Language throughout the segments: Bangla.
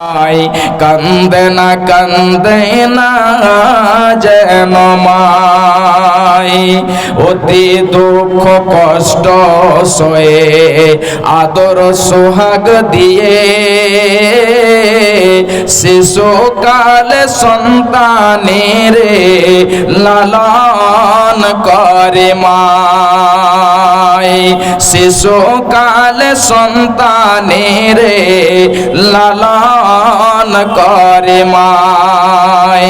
আই কান্দে না কান্দে না, যেন মাই অতি দুঃখ, কষ্ট সয়ে আদর, সোহাগ দিয়ে শিশুকালে সন্তানের লালন করে মাই শিশুকালে সন্তানের লালন করে মাই।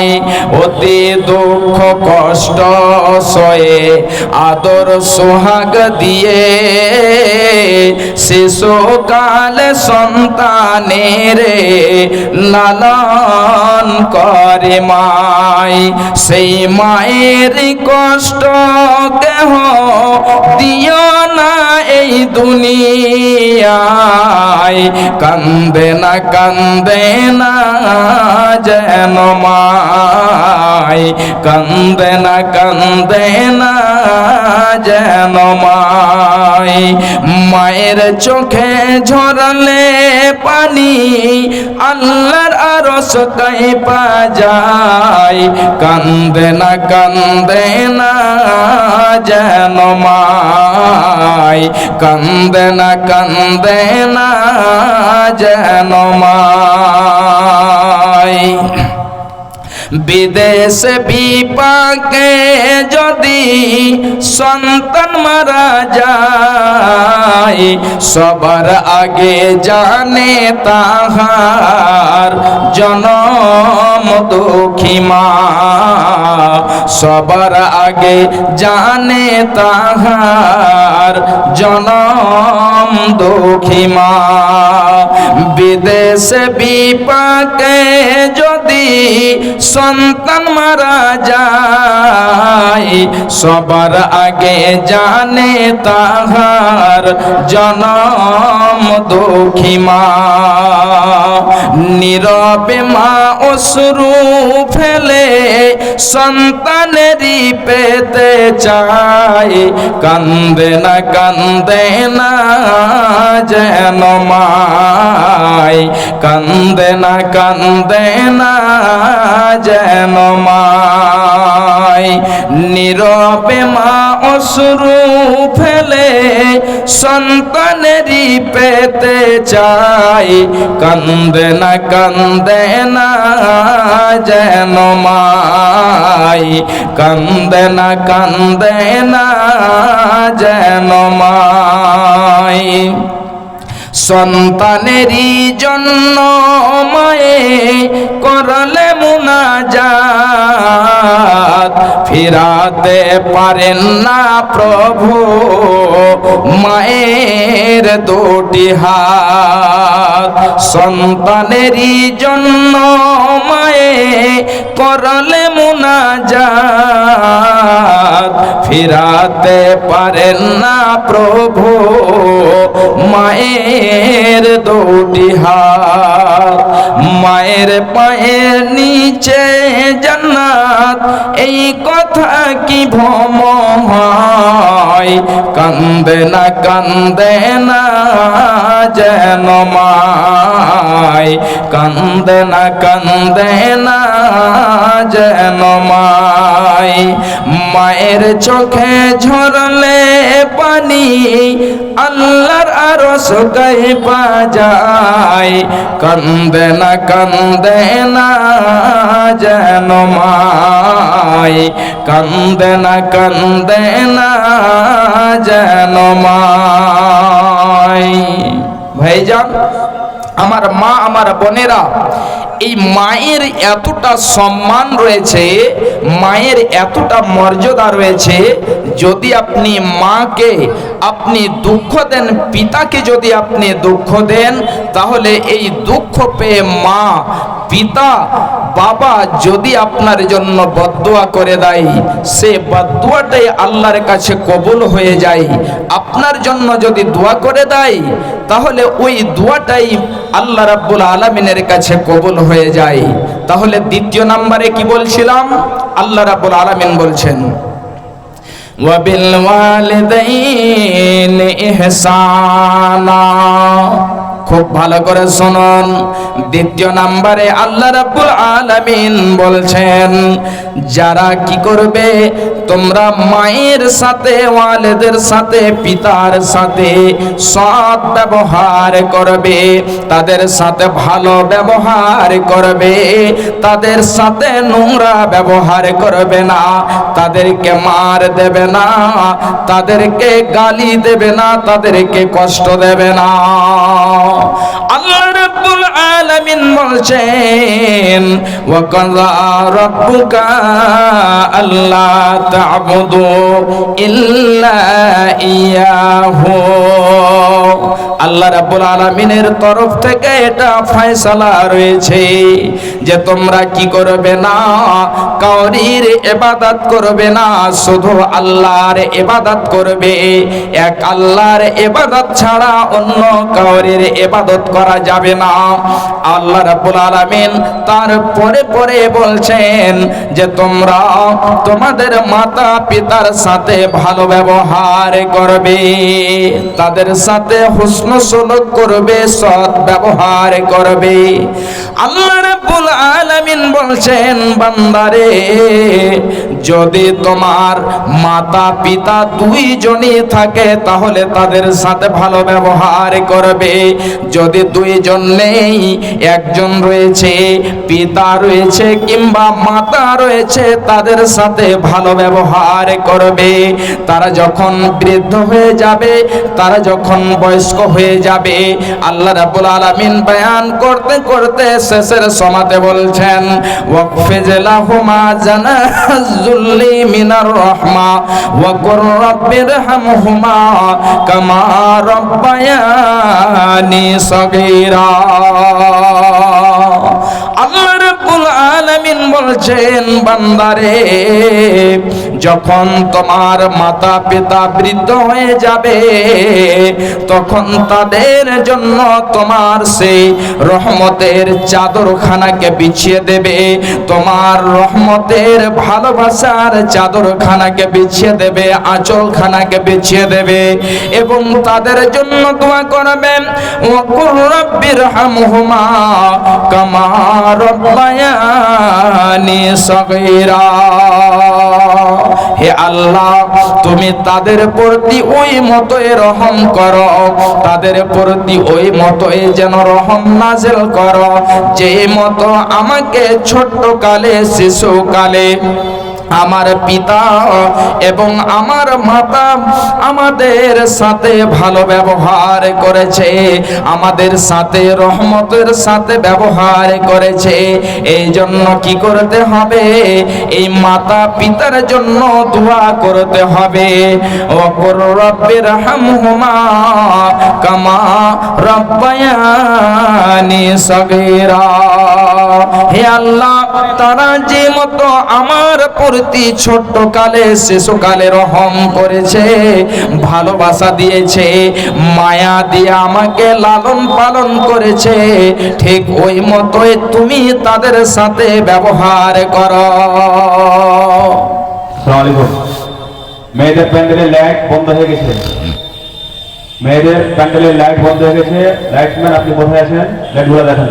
অতি দুঃখ, কষ্ট, সয়ে আদর, সোহাগ দিয়ে শিশুকালে সন্তানের লালন করে মাই। সেই মায়ের কষ্ট দেহ দিও না এই দুনিয়ায়। কান্দে না কান্দে না যেন মাই। কান্দে না কান্দে না যেন মাই। মায়ের চোখে ঝরলে পানি, আল্লাহর আরস পা যায় কান্দে না কান্দে না যেন মাই কান্দে না কান্দে না যেন মাই বিদেশে বিপাকে যদি সন্তান মারা যায়, সবার আগে জানে তাহার জনম দুঃখী মা। সবার আগে জানে তাহার জনম দুঃখী মা। বিদেশে বিপাকে যদি সন্তান মারা যায়, সবার আগে জানে তাহার জনম দুঃখী মা। নীরবে মা অশ্রু ফেলে সন্তানেরই পেতে চায়, কান্দে না কান্দে না যেন মাই কান্দে না কান্দে না যেন মাই নীরবে মা অশ্রু ফেলে সন্তানেরই পেতে চাই কান্দে না কান্দে না যেন মাই কান্দে না কান্দে না যেন মাই সন্তানেরই জন্য মায়ে করলে মুনাজাত। ফিরাতে পারেন না প্রভু, মায়ের দুটি হাত। সন্তানেরই জন্য মায়ে করলে মুনাজাত। ফিরাতে পারেন না প্রভু। মায়ের দুটি হাত, মায়ের পায়ের নিচে জান্নাত। এই কথা কি ভ্রম হয়? কান্দে না কান্দে না যেন মাই কান্দে না কান্দে না যেন মাই মায়ের চোখে ঝরলে পানি, আল্লাহর আরস গায়ে যায় কান্দে না কান্দে না যেন মাই কান্দে না কান্দে না যেন মাই ভাইজান, আমার মা, আমার বোনেরা এই মায়ের এতটা সম্মান রয়েছে মায়ের এতটা মর্যাদা রয়েছে যদি আপনি মাকে আপনি দুঃখ দেন, পিতাকে যদি আপনি দুঃখ দেন, তাহলে এই দুঃখ পেয়ে মা, পিতা, বাবা যদি আপনার জন্য বদুয়া করে দেয়, সে বদুয়াটাই আল্লাহর কাছে কবুল হয়ে যায়। আপনার জন্য যদি দোয়া করে দেয়, তাহলে ওই দোয়াটাই আল্লাহ রাব্বুল আলমিনের কাছে কবুল হয়ে যায়। তাহলে দ্বিতীয় নাম্বারে কি বলছিলাম? আল্লাহ রাব্বুল আলামিন বলছেন ওয়ালিদাইন ইহসানা খুব ভালো করে শুনুন। দ্বিতীয় নাম্বারে আল্লাহ রাব্বুল আলামিন বলছেন, যারা কি করবে? তোমরা মায়ের সাথে, ওয়ালেদের সাথে, পিতার সাথে সৎ ব্যবহার করবে। তাদের সাথে ভালো ব্যবহার করবে। তাদের সাথে নোংরা ব্যবহার করবে না। তাদেরকে মার দেবে না। তাদেরকে গালি দেবে না। তাদেরকে কষ্ট দেবে না। আল্লাহ রাব্বুল আলামিন বলছেন ওয়া কাযা রাব্বুকা আল্লা তা'বুদু ইল্লা ইয়াহু। আল্লাহ রাব্বুল আলামিনের তরফ থেকে এটা ফয়সালা রয়েছে যে তোমরা কি করবে না কাউরির ইবাদত করবে না, শুধু আল্লাহর ইবাদত করবে। এক আল্লাহর ইবাদত ছাড়া অন্য কাউরির ইবাদত করা যাবে না। আল্লাহ রাব্বুল আলামিন তারপরে পরে বলছেন যে তোমরা তোমাদের মাতা পিতার সাথে ভালো ব্যবহার করবে, তাদের সাথে হুসন সুলুক করবে, সৎ ব্যবহার করবে। আল্লাহ রাব্বুল আলামিন বলছেন, বান্দারে, যদি তোমার মাতা পিতা দুইজনই থাকে, তাহলে তাদের সাথে ভালো ব্যবহার করবে। যদি দুইজন নেই একজন রয়েছে, পিতা রয়েছে কিংবা মাতা রয়েছে, তাদের সাথে ভালো ব্যবহার করবে। তারা যখন বৃদ্ধ হয়ে যাবে, তারা যখন বয়স্ক হয়ে যাবে, আল্লাহ রাব্বুল আলামিন বয়ান করতে করতে শেষের সমাতে বলছেন, ওয়াকফিজ লাহুমা জানাজুল্লি মিনার রাহমা, ওয়া কুর রাব্বিরহামহুমা কামা রাব্বায়ানি সগীরা। Allah. আলামিন বলছেন, বান্দারে, যখন তোমার মাতা পিতা বৃদ্ধ হয়ে যাবে, তখন তাদের জন্য তোমার সেই রহমতের চাদরখানাকে বিছিয়ে দেবে। তোমার রহমতের ভালোবাসার চাদরখানাকে বিছিয়ে দেবে, আঁচলখানাকে বিছিয়ে দেবে এবং তাদের জন্য দোয়া করবেন, ওয়াকুর রাব্বির হামহুমা কামা রব্বায়ানি সগীরা। হে আল্লাহ, তুমি তাদের প্রতি ওই মতোই রহম করো। তাদের প্রতি ওই মতোই যেন রহম নাজেল করো। যে মতো আমাকে ছোট্ট কালে শিশু কালে আমার পিতা এবং আমার মাতা আমাদের সাথে ভালো ব্যবহার করেছে, আমাদের সাথে রহমতের সাথে ব্যবহার করেছে। এই জন্য কি করতে হবে? এই মাতা পিতার জন্য দোয়া করতে হবে। অপর রব্বির হামহুমা কামা রব্বায়ানি সগীরা। হে আল্লাহ, তারা যে মতো আমার প্রতি ছোট্ট কালে শিশুকালে রহম করেছে, ভালোবাসা দিয়েছে, মায়া দিয়ে আমাকে লালন পালন করেছে। ঠিক ওই মতোই তুমি তাদের সাথে ব্যবহার করো। মেয়েদের প্যান্ডেলের লাইট বন্ধ হয়ে গেছে। মেয়েদের প্যান্ডেলের লাইট বন্ধ হয়ে গেছে। লাইটম্যান, আপনি কোথায় আছেন? লাইটগুলো দেখান।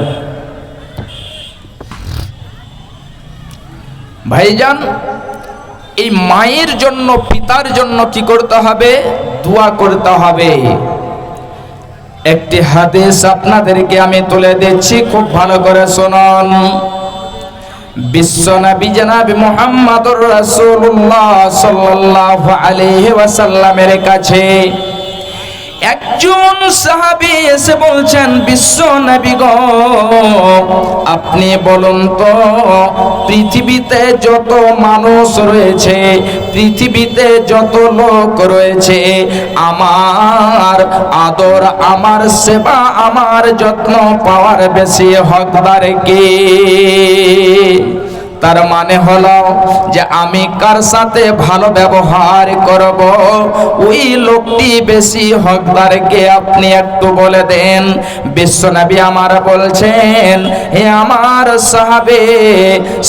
ভাইজান, এই মায়ের জন্য, পিতার জন্য কি করতে হবে? দোয়া করতে হবে। একটি হাদিস আপনাদেরকে আমি তুলে দিচ্ছি, খুব ভালো করে শুনুন। বিশ্ব নবী জনাবি ওয়াসাল্লামের কাছে একজন সাহাবী এসে বলছেন, বিশ্ব নবী গো, আপনি বলুন তো, পৃথিবীতে যত মানুষ রয়েছে, পৃথিবীতে যত লোক রয়েছে, আমার আদর, আমার সেবা, আমার যত্ন পাওয়ার বেশি হকদার কে? তার মানে হলো যে আমি কার সাথে ভালো ব্যবহার করব? ওই লোকটি বেশি হকদারকে আপনি একটু বলে দেন। বিশ্বনবী আমার বলছেন, হে আমার সাহাবে,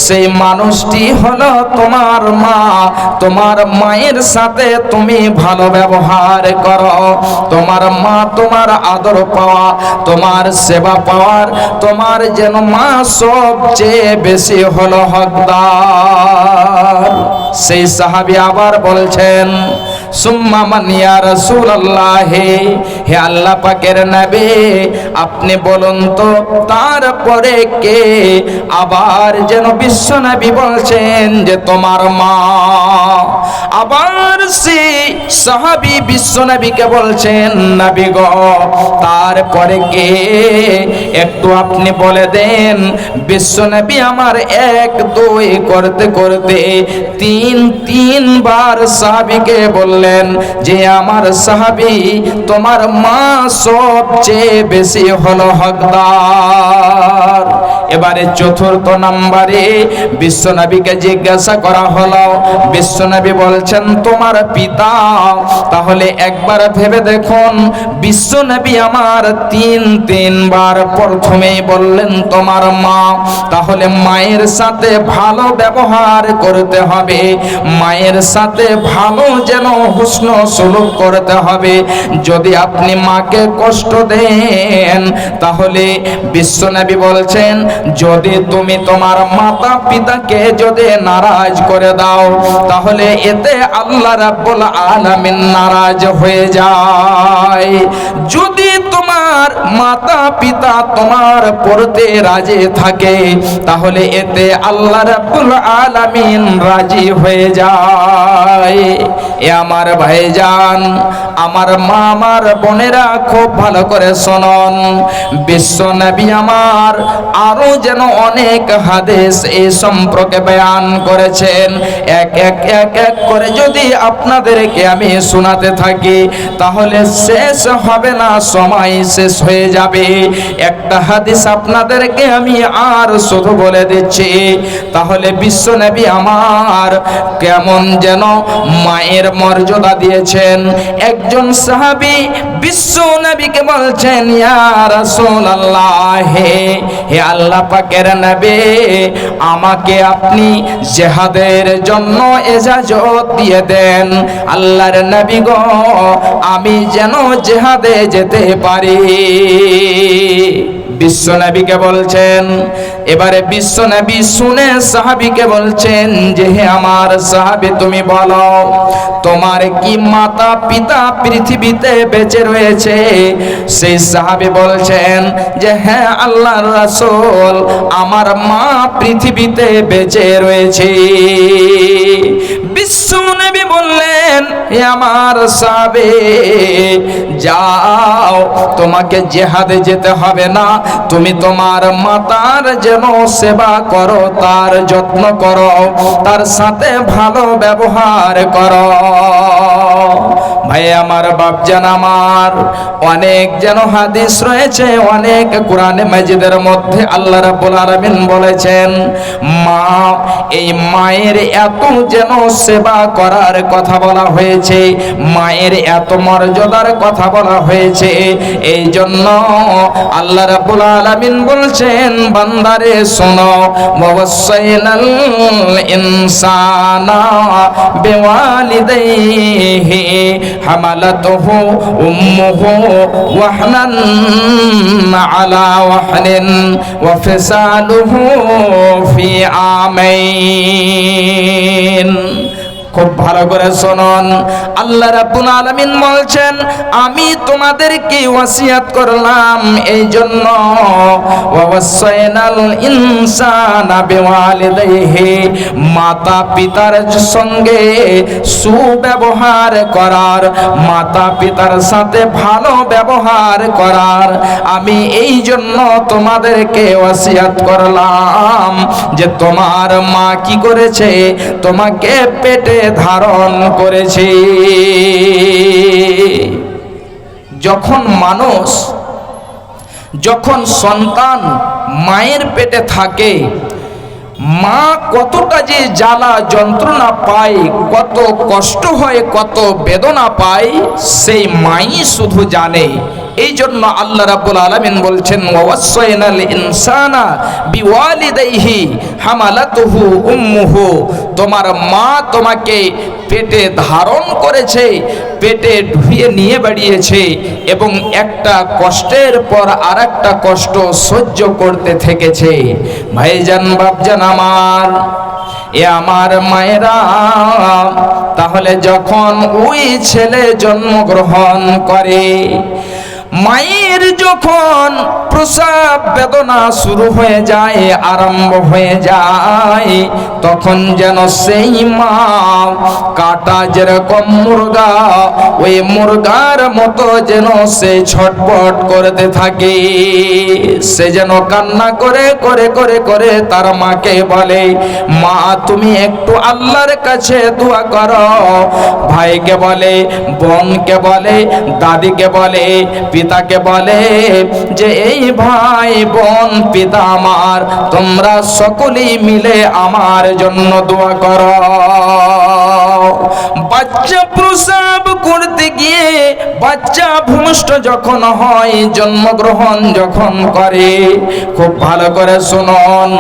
সেই মানুষটি হলো তোমার মা। তোমার মায়ের সাথে তুমি ভালো ব্যবহার করো। তোমার মা তোমার আদর পাওয়া, তোমার সেবা পাওয়ার, তোমার যেন মা সবচেয়ে বেশি হলো হকদার। সেই সাহাবি আবার বলছেন সুম্মা মানিয়া রাসূলুল্লাহ, হে আল্লাহ পাকের নবী, আপনি বলুন তো, তারপরে কে? আবার যেন বিশ্ব নবী বলছেন যে তোমার মা। আবার সে সাহাবি বিশ্ব নবীকে বলছেন, নবী গো, তারপরে কে? একটু আপনি বলে দেন, বিশ্ব নবী আমার এক, দুই, করতে করতে তিন, তিনবার সাহাবিকে বললেন যে আমার সাহাবি, তোমার মা সবচেয়ে বেশি হলো হকদার। এবারে চতুর্থ নাম্বারে বিশ্বনবীকে জিজ্ঞাসা করা হলো, বিশ্বনবী বলছেন, তোমার পিতা, তাহলে একবার ভেবে দেখুন, বিশ্বনবী আমার তিন, তিনবার প্রথমেই বললেন, তোমার মা, তাহলে মায়ের সাথে ভালো ব্যবহার করতে হবে। মায়ের সাথে ভালো যেন হুস্ন সুলুক করতে হবে। যদি আপনি মাকে কষ্ট দেন, তাহলে বিশ্বনবী বলছেন, যদি তুমি তোমার মাতা পিতাকে যদি নারাজ করে দাও, তাহলে এতে আল্লাহ রাব্বুল আলামিন নারাজ হয়ে যায়। যদি তোমার মাতা পিতা তোমার পড়তে রাজি থাকে, তাহলে এতে আল্লাহ রাব্বুল আলামিন রাজি হয়ে যায়। এ আমার ভাইজান, আমার মা আমার বোনেরা খুব ভালো করে শোনন। বিশ্ব নবী আমার আরও যেন অনেক হাদিস এই সম্পর্কে বয়ান করেছেন। এক এক এক এক করে যদি আপনাদেরকে আমি শোনাতে থাকি, তাহলে শেষ হবে না, সময় শেষ হয়ে যাবে। একটা হাদিস আপনাদেরকে আমি আর শুধু বলে দিচ্ছি, তাহলে বিশ্ব নবী আমার কেমন যেন মায়ের মর্যাদা দিয়েছেন। একজন সাহাবী বিশ্ব নবীকে বলছেন হে হে আল্লাহ পাকের নবী, আমাকে আপনি জেহাদের জন্য এজাজত দিয়ে দেন। আল্লাহর নবী গো, আমি যেন জেহাদে যেতে পারি। বিশ্বনবীকে বলছেন, এবারে বিশ্বনবী শুনে সাহাবীকে বলছেন যে, হে আমার সাহাবী, তুমি বলো, তোমার কি মাতা পিতা পৃথিবীতে বেঁচে রয়েছে? সেই সাহাবী বলছেন যে হ্যাঁ আল্লাহর রাসূল, আমার মা পৃথিবীতে বেঁচে রয়েছে। বিশ্বনবী বললেন, হে আমার সাহাবী, যাও, তোমাকে জেহাদে যেতে হবে না। তুমি তোমার মাতার যেন সেবা করো, তার যত্ন করো, তার সাথে ভালো ব্যবহার করো। ভাই, আমার বাপজান আমার, অনেক যেন হাদিস রয়েছে, অনেক কোরআনে মাজিদের মধ্যে আল্লাহ রাব্বুল আলামিন বলেছেন, মা এই মায়ের এত যেন সেবা করার কথা বলা হয়েছে, মায়ের এত মর্যাদার কথা বলা হয়েছে। এই জন্য আল্লাহ রাব্বুল আলামিন বলছেন, বান্দারে শোনো ওয়াসাইনাল ইনসানা বিওয়ালিদাইহি হামালাতুহু উম্মুহু ওয়াহনান আলা ওয়াহনিন ওয়া ফিসালুহু ফি আমাইন العالمين খুব ভালো করে শুনুন। আল্লাহ রাব্বুল আলামিন বলছেন, আমি তোমাদেরকে ওয়াসিয়াত করলাম এই জন্য ওয়াসাইনাল ইনসানা বিওয়ালিদাইহি মাতা পিতার সঙ্গে সুব্যবহার করার মাতা পিতার সাথে ভালো ব্যবহার করার। আমি এই জন্য তোমাদেরকে ওয়াসিয়াত করলাম যে তোমার মা কি করেছে? তোমাকে পেটে ধারণ করেছে। যখন মানুষ, যখন সন্তান মায়ের পেটে থাকে, মা কতটা যে জ্বালা যন্ত্রণা পায়, কত কষ্ট হয়, কত বেদনা পায়, সেই মাই শুধু জানে এই জন্য আল্লাহ রাব্বুল আলামিন বলছেন ওয়াসাইনাল ইনসানা বিওয়ালিদাইহি হামালাতুহু উম্মুহু। তোমার মা তোমাকে পেটে ধারণ করেছে, পেটে ঢুয়ে নিয়ে বেরিয়েছে এবং একটা কষ্টের পর আরেকটা কষ্ট সহ্য করতে থেকেছে। ভাইজান, বাপজান আমার, এ আমার মায়েরা, তাহলে যখন ওই ছেলে জন্মগ্রহণ করে মায়ের যখন প্রসাব বেদনা শুরু হয়ে যায়, আরম্ভ হয়ে যায়, তখন যেন সেই মা কাটা যেরকম মুরগা, ওই মুরগার মতো যেন সে ছটপট করতে থাকে। সে যেন কান্না করে করে করে করে তার মাকে বলে, মা, তুমি একটু আল্লাহর কাছে দোয়া করো। ভাইকে বলে, বোনকে বলে, দাদিকে বলে পিতাকে বলে যে, এই ভাই বোন পিতা আমার, তোমরা সকলেই মিলে আমার জন্য দোয়া করো। বাচ্চা প্রসাব করতে গিয়ে বাচ্চা ভূমিষ্ঠ যখন হয়, জন্মগ্রহণ যখন করে, খুব ভালো করে শুনুন,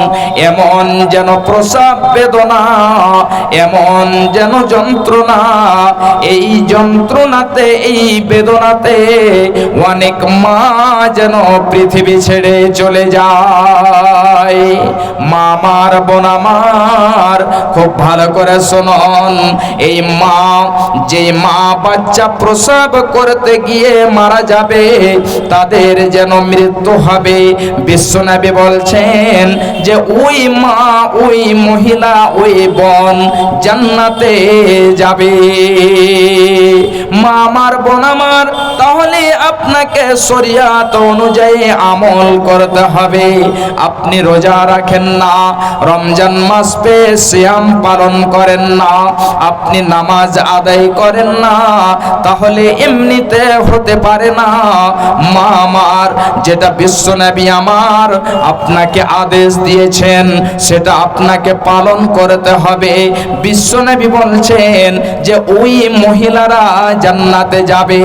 এমন যেন প্রসাব বেদনা, এমন যেন যন্ত্রণা, এই যন্ত্রণাতে, এই বেদনাতে অনেক মা যেন পৃথিবী ছেড়ে চলে যায়। মা আমার বোন খুব ভালো করে শুনুন এই মা, যে মা বাচ্চা প্রসব করতে গিয়ে মারা যাবে, তাদের যেন মৃত্যু হবে। বিশ্বনবী বলছেন যে, ওই মা, ওই মহিলা, ওই বোন জান্নাতে যাবে। মা আমার বোন আমার, তাহলে আপনাকে শরিয়াত অনুযায়ী আমল করতে হবে। আপনি রোজা রাখেন না, রমজান মাস পেয়ে সিয়াম পালন করেন না। আপনি নামাজ আদায় করেন না, তাহলে এমনিতে হতে পারে না। মা আমার, যেটা বিশ্বনবী আমার, আপনাকে আদেশ দিয়েছেন, সেটা আপনাকে পালন করতে হবে। বিশ্বনবী বলছেন যে, ওই মহিলারা জান্নাতে যাবে,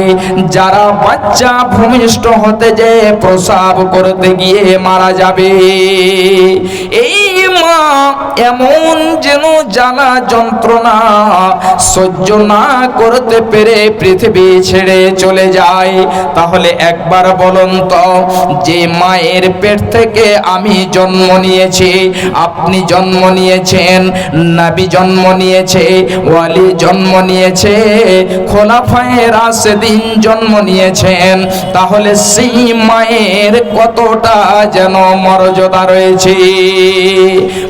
যারা বাচ্চা ভূমিষ্ঠ হতে যে প্রসাব করতে গিয়ে মারা যাবে। এই মা, এমন যেন জ্বালা যন্ত্রণা সহ্য না করতে পেরে পৃথিবী ছেড়ে চলে যায় তাহলে একবার বলুন তো, যে মায়ের পেট থেকে আমি জন্ম নিয়েছি, আপনি জন্ম নিয়েছেন, নাবি জন্ম নিয়েছে, ওয়ালি জন্ম নিয়েছে, খোলাফায়ে রাশেদিন জন্ম নিয়েছেন। তাহলে সেই মায়ের কতটা যেন মর্যাদা রয়েছে?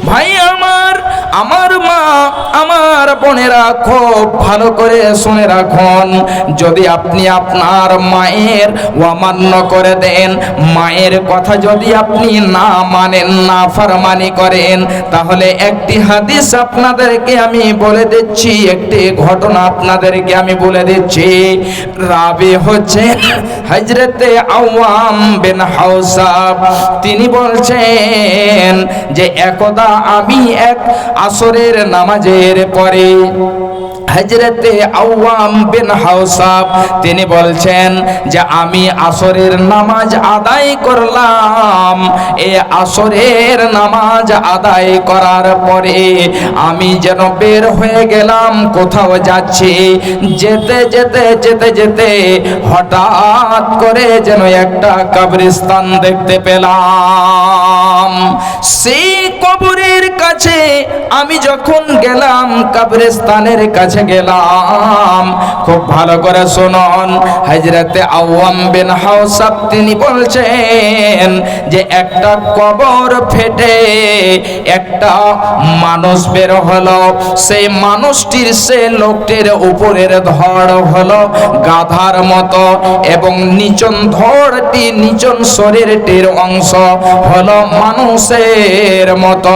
ভাই আমার আমার মা, আমার বোনেরা খুব ভালো করে শুনে রাখুন। যদি আপনি আপনার মায়ের অমান্য করে দেন, মায়ের কথা যদি আপনি না মানেন, না ফরমানি করেন, তাহলে একটি হাদিস আপনাদেরকে আমি বলে দিচ্ছি, একটি ঘটনা আপনাদেরকে আমি বলে দিচ্ছি। রাবি হচ্ছে হজরতে আওয়াম বিন হাউসাব তিনি বলছেন যে, একদা আমি এক আসরের নামাজের পরে হজরতে আওয়াম বিন হাউসাব তিনি বলছেন যে আমি আসরের নামাজ আদায় করলাম। এ আসরের নামাজ আদায় করার পরে আমি যেন বের হয়ে গেলাম, কোথাও যাচ্ছি, যেতে যেতে যেতে যেতে হঠাৎ করে যেন একটা কবরস্থান দেখতে পেলাম। সেই কবরের কাছে আমি যখন গেলাম কবরস্থানের কাছে গেলাম, খুব ভালো করে শুনুন হজরতে আওয়াম বিন হাউসাব তিনি বলছেন যে একটা কবর ফেটে একটা মানুষ বের হলো, সেই মানুষটির, সে লোকটির উপরের ধড় হলো গাধার মতো এবং নিচন ধড়টি, নিচন শরীরটির অংশ হলো মানুষের মতো।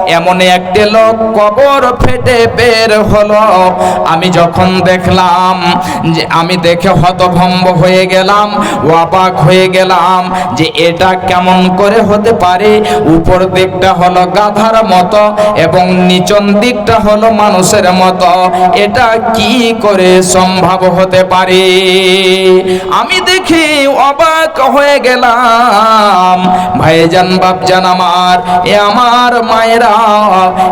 এমন একটি লোক কবর ফেটে বের হলো। আমি যখন দেখলাম যে আমি দেখে হতভম্ব হয়ে গেলাম, অবাক হয়ে গেলাম যে এটা কেমন করে হতে পারে। উপর দিকটা হলো গাধার মতো এবং নিচন দিকটা হলো মানুষের মতো। এটা কি করে সম্ভব হতে পারে? আমি দেখি অবাক হয়ে গেলাম, ভাইজান, বাপজান আমার, এ আমার মায়েরা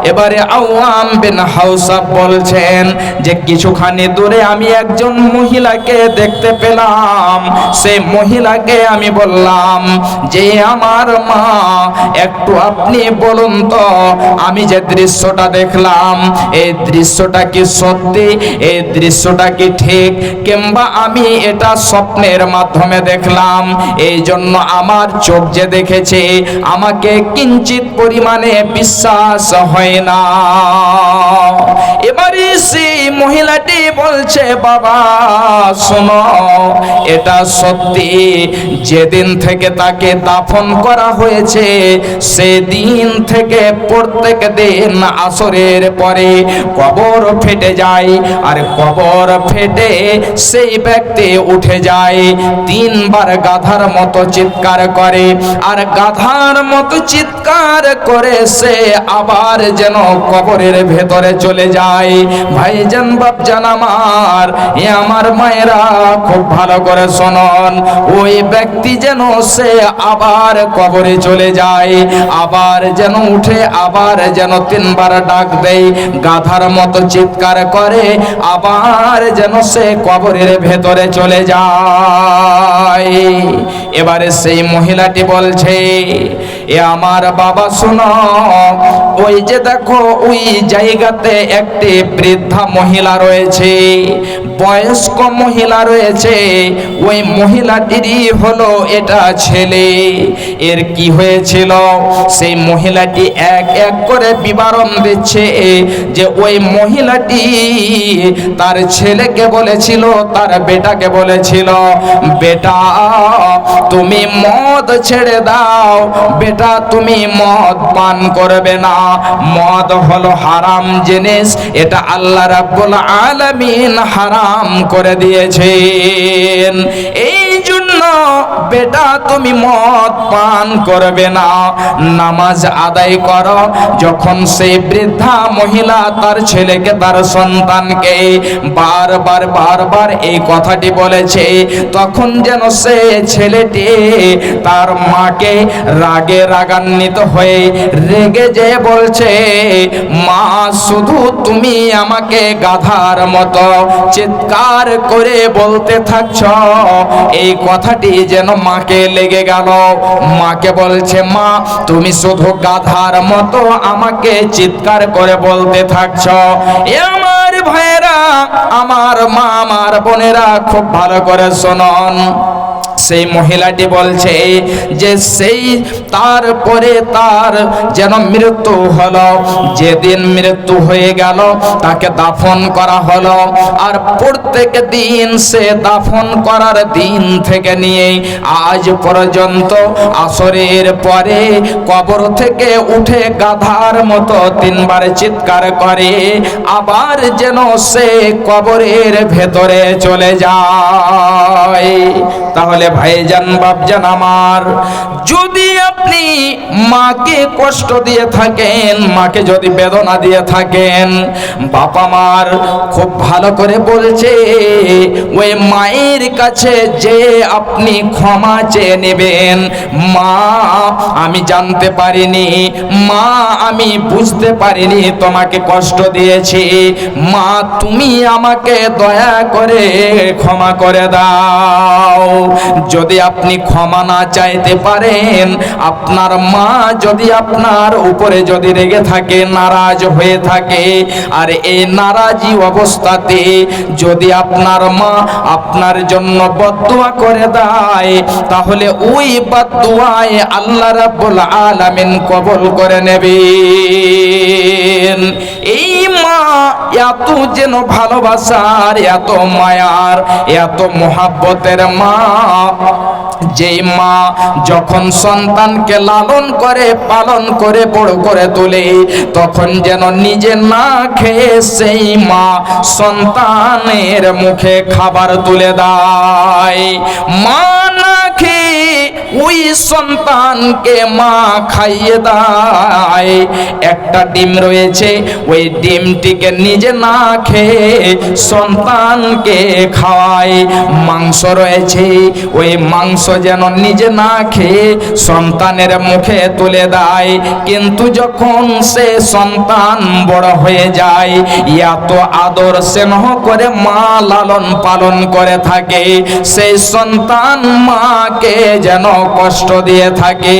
এবারে আওয়াম বিন হাউসাব বলছেন যে কিছুখানি দূরে আমি একজন মহিলাকে দেখতে পেলাম। সেই মহিলাকে আমি বললাম যে, আমার মা, একটু আপনি বলুন তো, আমি যে দৃশ্যটা দেখলাম, এই দৃশ্যটা কি সত্যি, এই দৃশ্যটা কি ঠিক? কিংবা আমি এটা স্বপ্নের মাধ্যমে দেখলাম এই জন্য আমার চোখ যে দেখেছে, আমাকে কিঞ্চিত পরিমাণে বিশ্বাস হয় না। মহিলাটি বলছে, বাবা, শোনো, এটা সত্যি। যেদিন থেকে তাকে দাফন করা হয়েছে, সেদিন থেকে প্রত্যেক দিন আসরের পরে কবর ফেটে যায়। আর কবর ফেটে সেই ব্যক্তি উঠে যায়, তিনবার গাধার মতো চিৎকার করে। আর গাধার মতো চিৎকার করে সে আবার যেন কবরের ভেতরে চলে যায়। ভাইজান, বাপজান আমার, এ আমার মায়েরা খুব ভালো করে শোনন। ওই ব্যক্তি যেন সে আবার কবরে চলে যায়, আবার যেন উঠে, আবার যেন তিনবার ডাক দেয়, গাধার মতো চিৎকার করে, আবার যেন সে কবরের ভেতরে চলে যায়। এবারে সেই মহিলাটি বলছে এ আমার বাবা শোনো, ওই যে দেখো, ওই জায়গাতে একটি বৃদ্ধা মহিলা রয়েছে, বয়স্ক মহিলা রয়েছে, ওই মহিলাটিরই হলো এটা ছেলে। এর কি হয়েছিল? সেই মহিলাটি এক এক করে বিবরণ দিচ্ছে যে ওই মহিলাটি তার ছেলেকে বলেছিল, তার বেটাকে বলেছিল, বেটা, তুমি মদ ছেড়ে দাও, বেটা তুমি মদ পান করবে না। মদ হলো হারাম জিনিস, এটা আল্লাহ রাব্বুল আলামিন হারাম করে দিয়েছেন। এই জন্য বেটা, তুমি মদ পান করবে না। নামাজ আদায় করো, যখন সেই বৃদ্ধা মহিলা তার ছেলেকে, তার সন্তানকে বারবার বারবার এই কথাটি বলেছে, তখন যেন সে ছেলেটি তার মাকে রাগে রাগান্বিত হয়ে রেগে যে বলছে, মা, শুধু তুমি আমাকে গাধার মতো চিৎকার করে বলতে থাকছ। এই কথাটি যেন মাকে লেগে গেল। মাকে বলছে, মা, তুমি শুধু গাধার মতো আমাকে চিৎকার করে বলতে থাকছ। এ আমার ভাইয়েরা, আমার মা, আমার বোনেরা খুব ভালো করে শোনন। সেই মহিলাটি বলছে, যে সেই তারপরে তার যেন মৃত্যু হলো। যেদিন মৃত্যু হয়ে গেল, তাকে দাফন করা হলো। আর প্রত্যেক দিন সে দাফন করার দিন থেকে নিয়ে আজ পর্যন্ত আসরের পরে কবর থেকে উঠে গাধার মতো তিনবার চিৎকার করে, আবার যেন সে কবরের ভেতরে চলে যায়। তাহলে ভাইজান, বাপজান আমার, যদি আপনি মাকে কষ্ট দিয়ে থাকেন, মাকে যদি বেদনা দিয়ে থাকেন বাবা মার খুব ভালো করে বলছে, ওই মায়ের কাছে যে আপনি ক্ষমা চেয়ে নেবেন, মা, আমি জানতে পারিনি, মা, আমি বুঝতে পারিনি তোমাকে কষ্ট দিয়েছি, মা, তুমি আমাকে দয়া করে ক্ষমা করে দাও। যদি আপনি ক্ষমা না চাইতে পারেন, আপনার মা যদি আপনার উপরে যদি রেগে থাকে, নারাজ হয়ে থাকে, আর এই নারাজি অবস্থাতে যদি আপনার মা আপনার জন্য বদুয়া করে দেয়, তাহলে ওই বদুয়ায় আল্লাহ রাব্বুল আলামিন কবুল করে নেবেন। এই মা এত যেন ভালোবাসার, এত মায়ার, এত মোহাব্বতের মা আল্লাহ। যেই মা যখন সন্তানকে লালন করে, পালন করে, বড় করে তোলে, তখন যেন নিজে না খেয়ে সেই মা সন্তানের মুখে খাবার তুলে দেয়। মা না খেয়ে ওই সন্তানকে মা খাইয়ে দেয়। একটা ডিম রয়েছে, ওই ডিমটিকে নিজে না খেয়ে সন্তানকে খাওয়ায়। মাংস রয়েছে, ওই মাংস যেন নিজে না খেয়ে সন্তানের মুখে তুলে দেয়। কিন্তু যখন সে সন্তান বড় হয়ে যায়, এত আদর স্নেহ করে মা লালন পালন করে থাকে। সেই সন্তান মাকে যেন কষ্ট দিয়ে থাকে।